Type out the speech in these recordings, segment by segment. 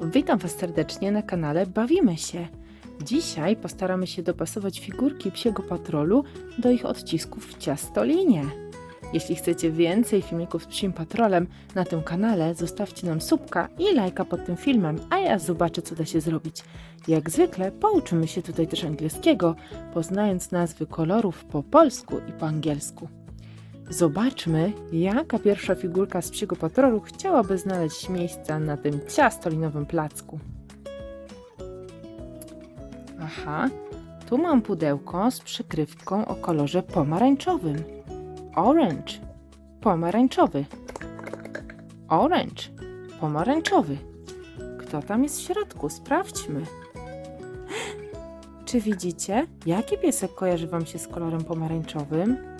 Witam Was serdecznie na kanale Bawimy się. Dzisiaj postaramy się dopasować figurki psiego patrolu do ich odcisków w ciastolinie. Jeśli chcecie więcej filmików z psim patrolem na tym kanale, zostawcie nam subka i lajka pod tym filmem, a ja zobaczę, co da się zrobić. Jak zwykle pouczymy się tutaj też angielskiego, poznając nazwy kolorów po polsku i po angielsku. Zobaczmy, jaka pierwsza figurka z psiego patrolu chciałaby znaleźć miejsca na tym ciastolinowym placku. Aha, tu mam pudełko z przykrywką o kolorze pomarańczowym. Orange, pomarańczowy. Orange, pomarańczowy. Kto tam jest w środku? Sprawdźmy. Czy widzicie, jaki piesek kojarzy Wam się z kolorem pomarańczowym?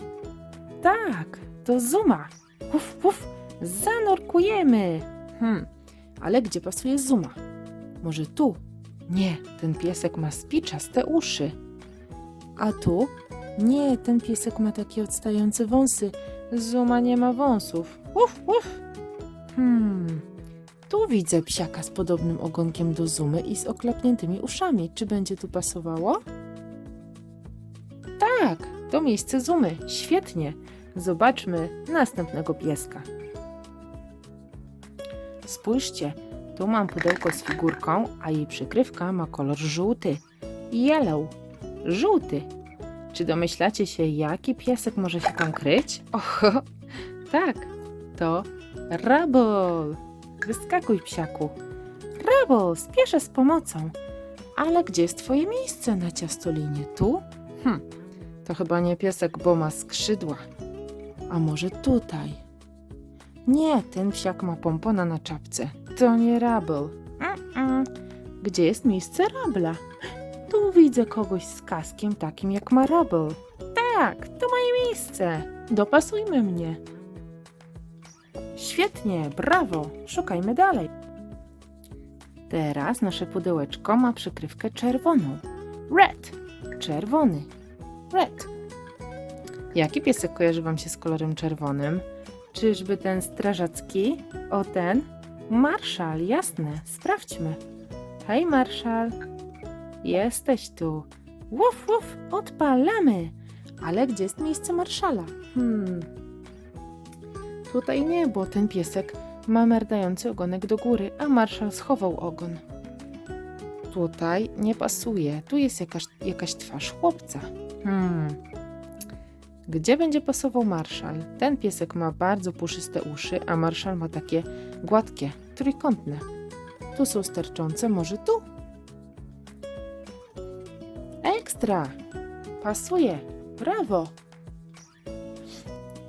Tak, to Zuma. Uf, uf, zanurkujemy. Hmm, ale gdzie pasuje Zuma? Może tu? Nie, ten piesek ma spiczaste uszy. A tu? Nie, ten piesek ma takie odstające wąsy. Zuma nie ma wąsów. Uf, uf. Hmm, tu widzę psiaka z podobnym ogonkiem do Zumy i z oklapniętymi uszami. Czy będzie tu pasowało? To miejsce Zumy. Świetnie. Zobaczmy następnego pieska. Spójrzcie, tu mam pudełko z figurką, a jej przykrywka ma kolor żółty. Yellow. Żółty. Czy domyślacie się, jaki piesek może się tam kryć? Oho, tak, to Rubble. Wyskakuj, psiaku. Rubble, spieszę z pomocą. Ale gdzie jest twoje miejsce na ciastolinie? Tu? Hm, to chyba nie piesek, bo ma skrzydła. A może tutaj? Nie, ten psiak ma pompona na czapce. To nie Rabel. Gdzie jest miejsce Rabla? Tu widzę kogoś z kaskiem takim jak ma Rabel. Tak, to moje miejsce. Dopasujmy mnie. Świetnie, brawo. Szukajmy dalej. Teraz nasze pudełeczko ma przykrywkę czerwoną. Red. Czerwony. Red. Jaki piesek kojarzy Wam się z kolorem czerwonym? Czyżby ten strażacki? O ten? Marszal, jasne, sprawdźmy. Hej, Marszal. Jesteś tu. Łuf, łuf, odpalamy. Ale gdzie jest miejsce Marszala? Hmm. Tutaj nie, bo ten piesek ma merdający ogonek do góry, a Marszal schował ogon. Tutaj nie pasuje. Tu jest jakaś, jakaś twarz chłopca. Hmm. Gdzie będzie pasował marszal? Ten piesek ma bardzo puszyste uszy, a marszal ma takie gładkie, trójkątne. Tu są sterczące, może tu? Ekstra! Pasuje! Brawo!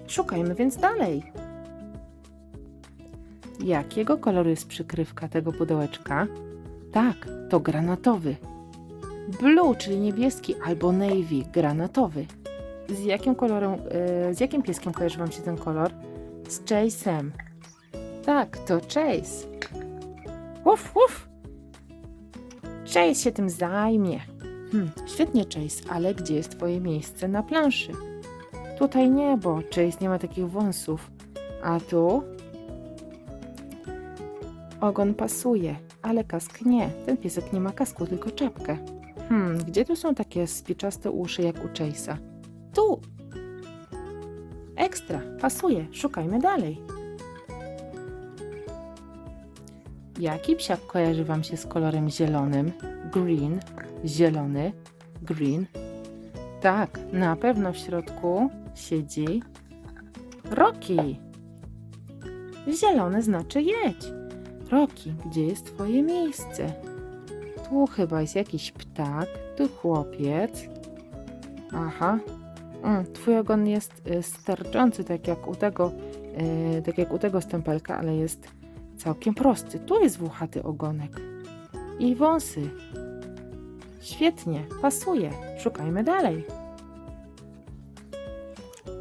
Szukajmy więc dalej. Jakiego koloru jest przykrywka tego pudełeczka? Tak, to granatowy. Blue, czyli niebieski, albo navy, granatowy. Z jakim kolorem, e, z jakim pieskiem kojarzy Wam się ten kolor? Z Chase'em. Tak, to Chase. Uf, uf. Chase się tym zajmie. Hmm, świetnie, Chase, ale gdzie jest Twoje miejsce na planszy? Tutaj nie, bo Chase nie ma takich wąsów. A tu? Ogon pasuje, ale kask nie. Ten piesek nie ma kasku, tylko czapkę. Hmm, gdzie tu są takie spiczaste uszy jak u Chase'a? Tu! Ekstra, pasuje, szukajmy dalej. Jaki psiak kojarzy Wam się z kolorem zielonym? Green, zielony, green. Tak, na pewno w środku siedzi Rocky. Zielony znaczy jedź. Rocky, gdzie jest Twoje miejsce? Tu chyba jest jakiś ptak, tu chłopiec. Aha, Mm, twój ogon jest y, sterczący, tak jak u tego, y, tak jak u tego stempelka, ale jest całkiem prosty. Tu jest włochaty ogonek. I wąsy. Świetnie, pasuje. Szukajmy dalej.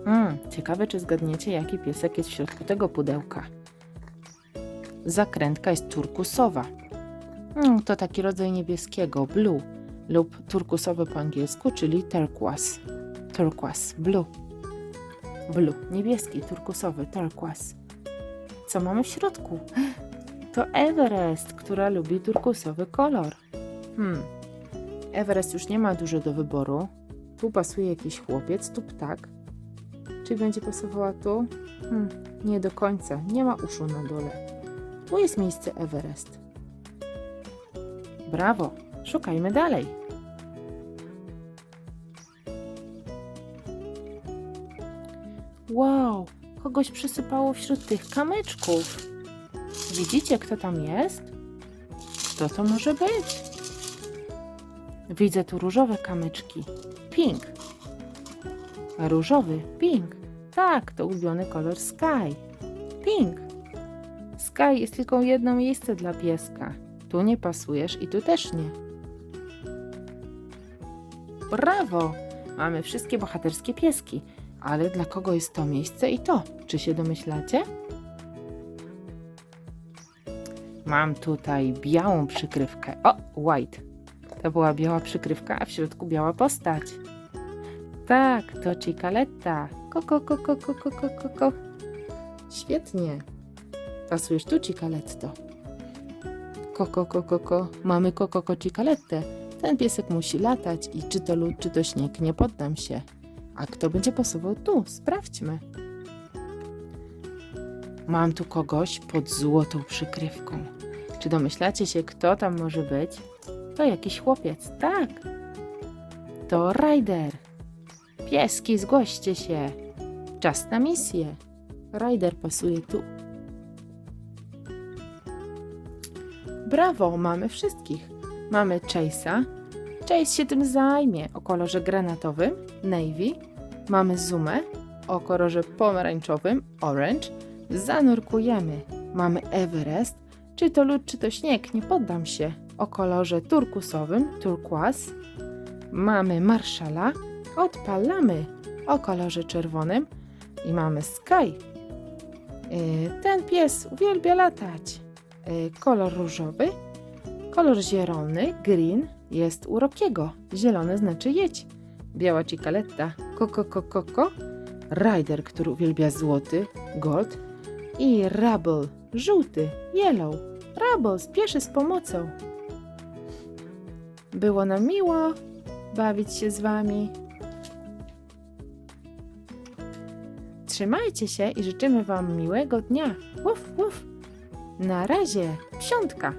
Mm, ciekawe, czy zgadniecie, jaki piesek jest w środku tego pudełka. Zakrętka jest turkusowa. Mm, to taki rodzaj niebieskiego, blue, lub turkusowy po angielsku, czyli turquoise turquoise, blue. Blue, niebieski, turkusowy, turquoise. Co mamy w środku? to Everest, która lubi turkusowy kolor. Hmm. Everest już nie ma dużo do wyboru. Tu pasuje jakiś chłopiec, tu ptak. Czy będzie pasowała tu? Hmm, nie do końca. Nie ma uszu na dole. Tu jest miejsce Everest. Brawo! Szukajmy dalej. Wow! Kogoś przysypało wśród tych kamyczków. Widzicie, kto tam jest? Kto to może być? Widzę tu różowe kamyczki. Pink. Różowy, pink. Tak, to ulubiony kolor Sky. Pink. Sky jest tylko jedno miejsce dla pieska. Tu nie pasujesz i tu też nie. Brawo! Mamy wszystkie bohaterskie pieski. Ale dla kogo jest to miejsce i to? Czy się domyślacie? Mam tutaj białą przykrywkę. O, white. To była biała przykrywka, a w środku biała postać. Tak, to Cicaletta. Koko, koko, koko, koko, koko. Świetnie. Pasujesz tu, Cicaletto. Koko, koko, koko. Mamy koko, Cicaletę. Ten piesek musi latać i czy to lód, czy to śnieg, nie poddam się. A kto będzie pasował tu? Sprawdźmy. Mam tu kogoś pod złotą przykrywką. Czy domyślacie się, kto tam może być? To jakiś chłopiec. Tak. To Ryder. Pieski, zgłoście się. Czas na misję. Ryder pasuje tu. Brawo, mamy wszystkich. Mamy Chase'a. Chase się tym zajmie o kolorze granatowym, navy. Mamy Zoomę o kolorze pomarańczowym, orange. Zanurkujemy. Mamy Everest. Czy to lód, czy to śnieg, nie poddam się. O kolorze turkusowym, turquoise. Mamy Marszala. Odpalamy o kolorze czerwonym. I mamy Sky. Yy, Ten pies uwielbia latać. Yy, Kolor różowy. Kolor zielony, green, jest u Rokiego. Zielony znaczy jedź. Biała cikaletta, koko, koko, koko. Rider, który uwielbia złoty, gold. I Rubble, żółty, yellow. Rubble spieszy z pomocą. Było nam miło bawić się z wami. Trzymajcie się i życzymy wam miłego dnia. Uf, uf. Na razie, psiątka.